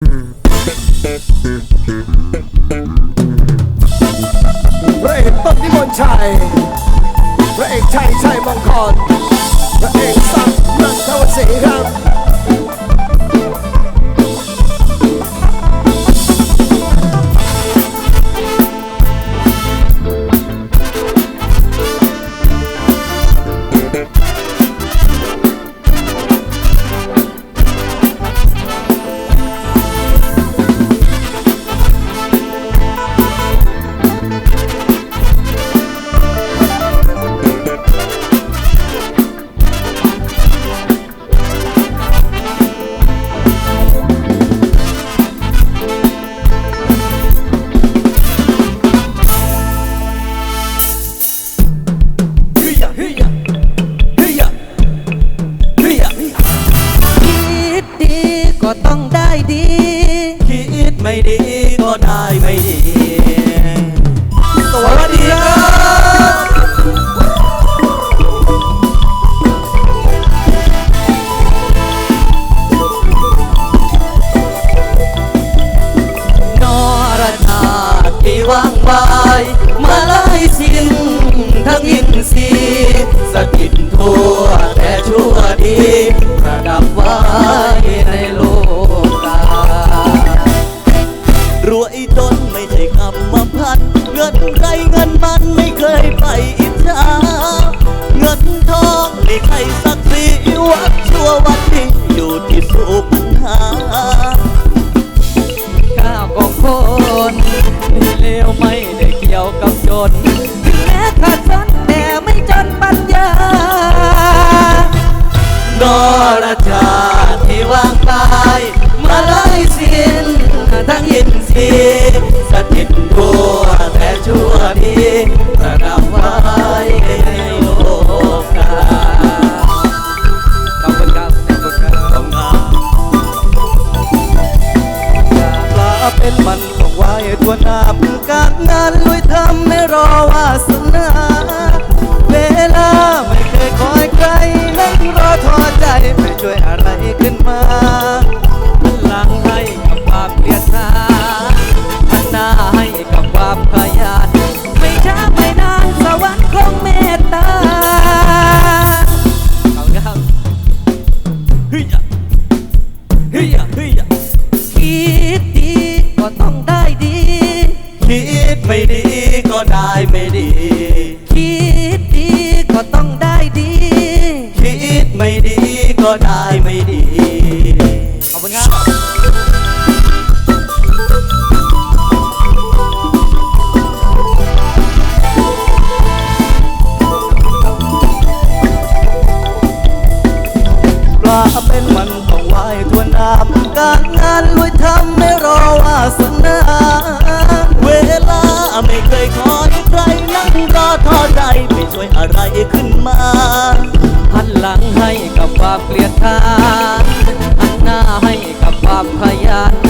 พระเอกต้นนิมนต์ชัย พระเอกชัยชัยมังกรพระเอกสักดิ์นันทวสีครับ ที่ว่างไวมาไล่สิ้นทั้งอินทรีย์สถิตทั่วแต่ชั่วดีประดับไว้ในโลการวยจนไม่ใช่คำมาพันเงินใครเงินมันไม่เคยไปอิจฉาเงินทองไม่ใครสักสีวัดชั่ววัดดีอยู่ที่สุปัญหา นถึงแม้ขาดสนแต่ไม่จนปัญญานรชาที่ว่างตายมาไล่สิ้นทั้งยินสีสถิตทั่วแต่ชั่วดีประดับไว้ในโลกาขอบคุณครับขอบคุณครับต้องงาปลาเป็นมันต้องไหวทั่วน้ำ สนา เวลาไม่เคยคอยใครนั่งรอทอใจไม่ช่วยอะไรขึ้นมาหลังให้กับความเกลียดชังหันหน้าให้กับความขยันไม่ช้าไม่นานสวรรค์คงเมตตาขอบคุณครับเฮียเฮียเฮียคิดดีก็ต้องได้ดี ดไม่ดีก็ได้ไม่ดี คิดดีก็ต้องได้ดี คิดไม่ดีก็ได้ มาหันหลังให้กับความเกลียดชังหันหน้าให้กับความขยัน